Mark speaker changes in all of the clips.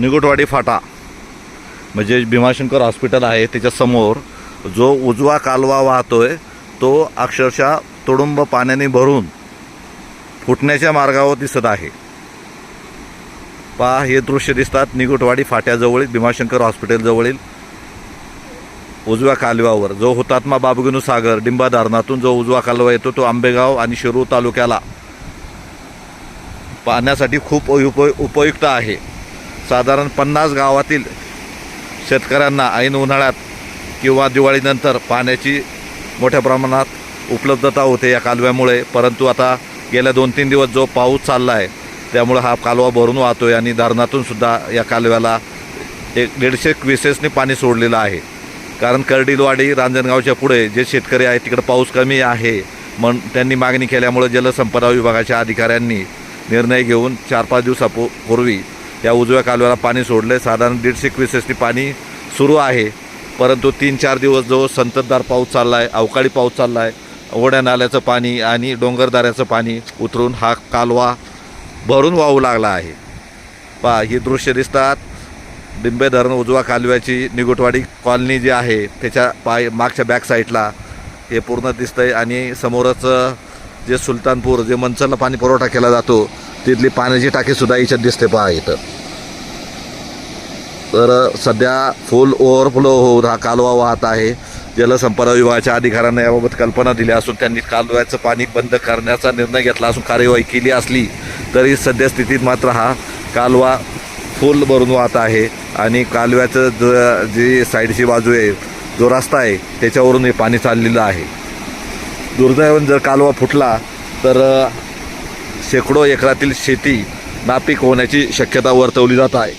Speaker 1: निगुटवाडी फाटा म्हणजे भीमाशंकर हॉस्पिटल आहे त्याच्यासमोर जो उजवा कालवा वाहतोय तो अक्षरशः तुडुंब पाण्याने भरून फुटण्याच्या मार्गावर दिसत आहे. पहा हे दृश्य दिसतात निगुटवाडी फाट्याजवळील भीमाशंकर हॉस्पिटलजवळील उजव्या कालव्यावर. जो हुतात्मा बाबगिनू सागर डिंबा धरणातून जो उजवा कालवा येतो तो आंबेगाव आणि शिरूर तालुक्याला पाहण्यासाठी खूप उप उपयुक्त आहे. साधारण पन्नास गावातील शेतकऱ्यांना ऐन उन्हाळ्यात किंवा दिवाळीनंतर पाण्याची मोठ्या प्रमाणात उपलब्धता होते या कालव्यामुळे. परंतु आता गेल्या दोन तीन दिवस जो पाऊस चालला आहे त्यामुळे हा कालवा भरून वाहतो आहे आणि धरणातून सुद्धा या कालव्याला एक दीडशे क्विसेसने पाणी सोडलेलं आहे. कारण कर्डिलवाडी रांजणगावच्या पुढे जे शेतकरी आहेत तिकडे पाऊस कमी आहे म्हण त्यांनी मागणी केल्यामुळे जलसंपदा विभागाच्या अधिकाऱ्यांनी निर्णय घेऊन चार पाच दिवसापू पूर्वी या उजव्या कालव्याला पाणी सोडलं आहे साधारण दीडशे क्विसेसनी पाणी सुरू आहे. परंतु तीन चार दिवस जो संततधार पाऊस चालला आहे अवकाळी पाऊस चालला आहे ओढ्या नाल्याचं पाणी आणि डोंगरदाऱ्याचं पाणी उतरून हा कालवा भरून वाहू लागला आहे. पहा ही दृश्य दिसतात. डिंबे धरण उजवा कालव्याची निगुटवाडी कॉलनी जी आहे त्याच्या पाय मागच्या बॅक साईडला हे पूर्ण दिसतंय. आणि समोरच जे सुलतानपूर जे मंचलला पाणी पुरवठा केला जातो तिथली पाण्याची टाकीसुद्धा याच्यात दिसते पहा इथं. तर सध्या फुल ओव्हरफ्लो होऊन हा कालवा वाहत आहे. जलसंपदा विभागाच्या अधिकाऱ्यांना याबाबत कल्पना दिली असून त्यांनी कालव्याचं पाणी बंद करण्याचा निर्णय घेतला असून कार्यवाही केली असली तरी सध्या स्थितीत मात्र हा कालवा फुल भरून वाहत आहे आणि कालव्याचं ज जी साईडची बाजू आहे जो रस्ता आहे त्याच्यावरून हे पाणी चाललेलं आहे. दुर्दैवन जर कालवा फुटला तर शेकडो एकरातील शेती नापीक होण्याची शक्यता वर्तवली जात आहे.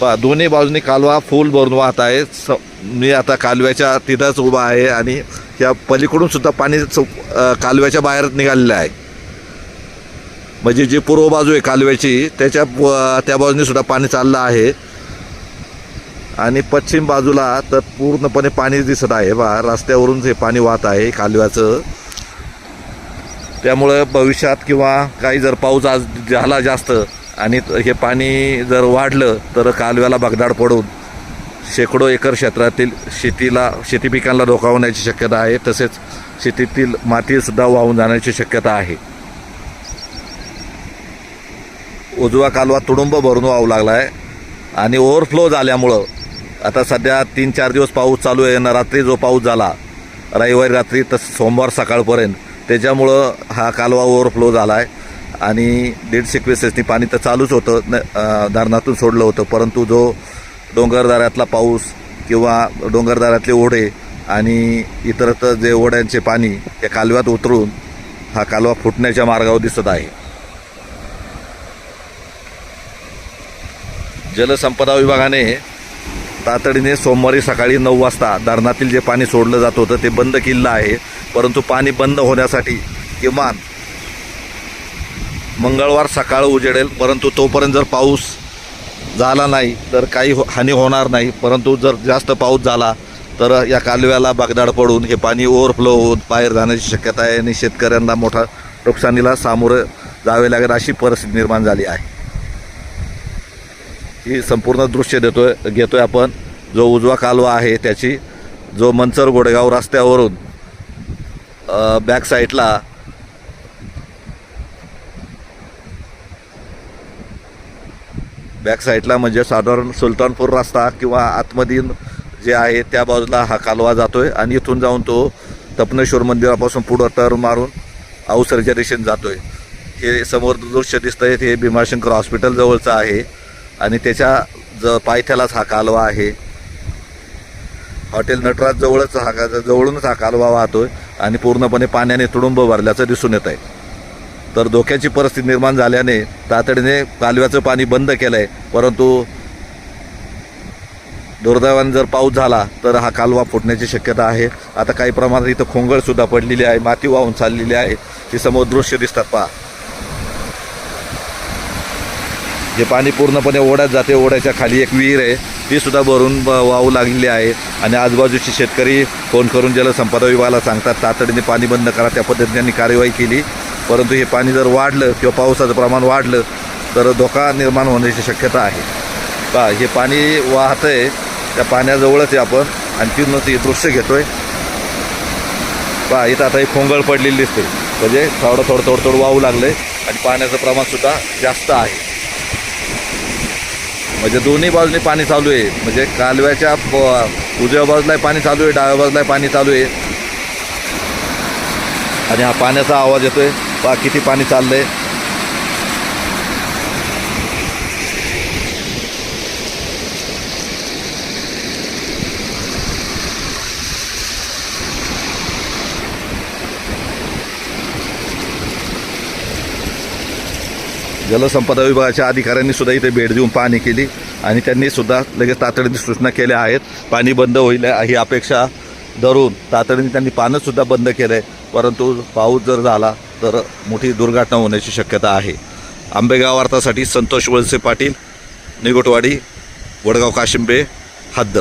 Speaker 1: पा दोन्ही बाजूनी कालवा फुल भरून वाहत आहे. स मी आता कालव्याच्या तिथंच उभा आहे आणि या पलीकडूनसुद्धा पाणी चौ कालव्याच्या बाहेर निघालेलं आहे. म्हणजे जी पूर्व बाजू आहे कालव्याची त्याच्या त्या बाजूने सुद्धा पाणी चाललं आहे. आणि पश्चिम बाजूला तर पूर्णपणे पाणी दिसत आहे. बा रस्त्यावरून हे पाणी वाहत आहे कालव्याचं. त्यामुळं भविष्यात किंवा काही जर पाऊस आज झाला जास्त आणि हे पाणी जर वाढलं तर कालव्याला भगदाड पडून शेकडो एकर क्षेत्रातील शेतीला शेती पिकांना धोका होण्याची शक्यता आहे. तसेच शेतीतील मातीसुद्धा वाहून जाण्याची शक्यता आहे. उजवा कालवा तुडुंब भरून वाहू लागला आहे आणि ओव्हरफ्लो झाल्यामुळं आता सध्या तीन चार दिवस पाऊस चालू आहे. ना रात्री जो पाऊस झाला रविवारी रात्री तसं सोमवार सकाळपर्यंत त्याच्यामुळं हा कालवा ओव्हरफ्लो झाला आहे आणि दीडशे क्वेसेसनी पाणी तर चालूच होतं. न धरणातून सोडलं होतं. परंतु जो डोंगरदऱ्यातला पाऊस किंवा डोंगरदऱ्यातले ओढे आणि इतरत्र जे ओढ्यांचे पाणी त्या कालव्यात उतरून हा कालवा फुटण्याच्या मार्गावर दिसत आहे. जलसंपदा विभागाने तातडीने सोमवारी सकाळी नऊ वाजता धरणातील जे पाणी सोडलं जात होतं ते बंद केलेलं आहे. परंतु पाणी बंद होण्यासाठी किमान मंगळवार सकाळ उजेडेल. परंतु तोपर्यंत जर पाऊस झाला नाही तर काही हो हानी होणार नाही. परंतु जर जास्त पाऊस झाला तर या कालव्याला बागदाड पडून हे पाणी ओव्हरफ्लो होऊन बाहेर जाण्याची शक्यता आहे आणि शेतकऱ्यांना मोठा नुकसानीला सामोरं जावे लागेल अशी परिस्थिती निर्माण झाली आहे. ही संपूर्ण दृश्य देतोय घेतोय आपण. जो उजवा कालवा आहे त्याची जो मंचर गोडेगाव रस्त्यावरून बॅक साईडला बॅक साईडला म्हणजे साधारण सुलतानपूर रस्ता किंवा आतमधील जे आहे त्या बाजूला हा कालवा जातोय आणि इथून जाऊन तो तपनेश्वर मंदिरापासून पुढं टर मारून औसरच्या दिशेने जातोय. हे समोर दृश्य दिसतंय ते भीमाशंकर हॉस्पिटल जवळचं आहे. आणि त्याच्या ज पायथ्यालाच हा कालवा आहे. हॉटेल नटराज जवळच हा का- जवळूनच हा कालवा वाहतोय आणि पूर्णपणे पाण्याने तुडुंब भरल्याचं दिसून येत आहे तर धोक्याची परिस्थिती निर्माण झाल्याने तातडीने कालव्याचं पाणी बंद केलं आहे परंतु दुर्दैवाने जर पाऊस झाला तर हा कालवा फुटण्याची शक्यता आहे. आता काही प्रमाणात इथं खोंगळसुद्धा पडलेली आहे माती वाहून चाललेली आहे. ही समोर दृश्य दिसतात पहा. हे पाणी पूर्णपणे ओढ्यात जाते ओढ्याच्या खाली एक विहीर आहे ती सुद्धा भरून ब- वाहू लागलेली आहे. आणि आजूबाजूचे शेतकरी फोन करून जलसंपदा विभागाला सांगतात तातडीने पाणी बंद करा त्या पद्धतीने त्यांनी कार्यवाही केली. परंतु हे पाणी जर वाढलं किंवा पावसाचं प्रमाण वाढलं तर धोका निर्माण होण्याची शक्यता आहे. पहा हे पाणी वाहतंय त्या पाण्याजवळच आहे आपण आणखीनच हे दृश्य घेतो आहे पहा इथं आता ही खोंगळ पडलेली दिसते. म्हणजे थोडं थोडं थोडं थोडं वाहू लागलं आहे आणि पाण्याचं प्रमाणसुद्धा जास्त आहे. म्हणजे दोन्ही बाजूने पाणी चालू आहे. म्हणजे कालव्याच्या उजव्या बाजूला पाणी चालू आहे डाव्या बाजूला पाणी चालू आहे. आणि हा पाण्याचा आवाज येतोय. पहा किती पाणी चाललंय? जलसंपदा विभागाच्या अधिकाऱ्यांनी सुद्धा इथे भेट देऊन पाहणी केली आणि त्यांनी सुद्धा लगेच तातडीने सूचना केल्या आहेत. पाणी बंद होईल ही अपेक्षा धरून तातडीने त्यांनी पानंसुद्धा बंद केलं. आहे परंतु पाऊस जर झाला तर मोठी दुर्घटना होण्याची शक्यता आहे. आंबेगाव वार्तासाठी संतोष वळसे पाटील निगोटवाडी वडगाव काशिंबे हद्द.